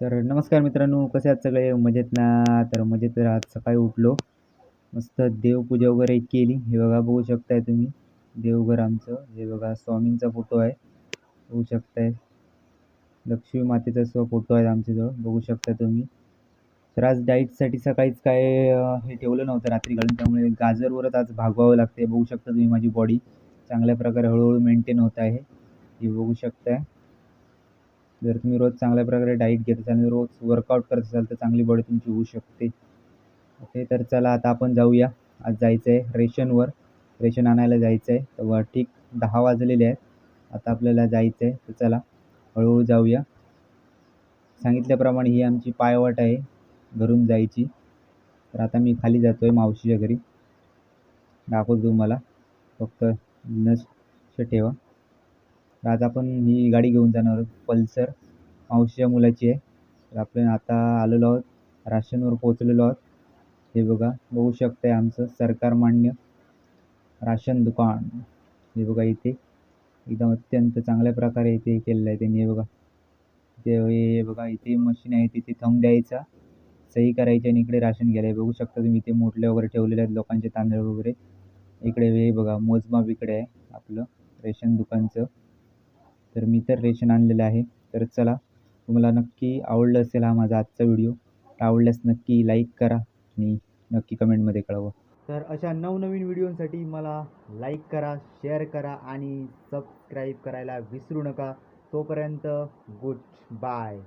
तर नमस्कार मित्रांनो कसे आहात सगळे? मजेत ना? तर मजेत तर आज सकाळी उठलो. मस्त देवपूजा वगैरे केली. हे बघा बघू शकताय तुम्ही. देवघर आमचं. हे बघा स्वामींचा फोटो आहे. बघू शकताय. लक्ष्मी मातेचा सो फोटो आहे आमच्याजवळ. बघू शकता तुम्ही. तर आज डाईटसाठी सकाळीच काय हे ठेवलं नव्हतं रात्री घालून त्यामुळे गाजरवरच आज भागवावं लागते बघू शकता तुम्ही माझी बॉडी चांगल्या प्रकारे हळूहळू मेंटेन होत आहे. हे बघू शकताय. जर तुम्ही रोज चांगल्या प्रकारे डाईट घेत असाल आणि रोज वर्कआउट करत असाल तर चांगली बॉडी तुमची होऊ शकते. ओके तर चला आता आपण जाऊया. आज जायचं आहे रेशनवर. रेशन आणायला जायचं आहे तर ठीक दहा वाजलेले आहेत. आता आपल्याला जायचं आहे तर चला हळूहळू जाऊया. सांगितल्याप्रमाणे ही आमची पायवाट आहे घरून जायची. तर आता मी खाली जातो आहे मावशीच्या घरी. दाखवतो तुम्हाला. फक्त नस ठेवा. तर आज आपण ही गाडी घेऊन जाणार आहोत पल्सर. मावशीच्या मुलाची आहे. तर आपण आता आलेलो आहोत राशनवर पोचलेलो आहोत. हे बघा बघू शकताय आमचं सरकार मान्य. राशन दुकान. हे बघा इथे. एकदम अत्यंत चांगल्या प्रकारे इथे केलेलं आहे त्यांनी हे बघा. ते हे बघा इथे मशीन आहे तिथे थंब द्यायचा. सही करायची आणि इकडे राशन घ्यायला. आहे. बघू शकता तुम्ही इथे मोठले वगैरे ठेवलेले आहेत लोकांचे तांदूळ वगैरे. इकडे हे बघा मोजमाप इकडे आहे आपलं रेशन दुकानचं. तर मी तर रेशन आणलेलं आहे. तर चला तुम्हाला नक्की आवडलं असेल हा माझा आजचा व्हिडिओ आवडल्यास नक्की लाईक करा आणि नक्की कमेंटमध्ये कळवा. तर अशा नवनवीन व्हिडिओसाठी मला लाईक करा शेअर करा आणि सबस्क्राईब करायला विसरू नका. तोपर्यंत गुड बाय.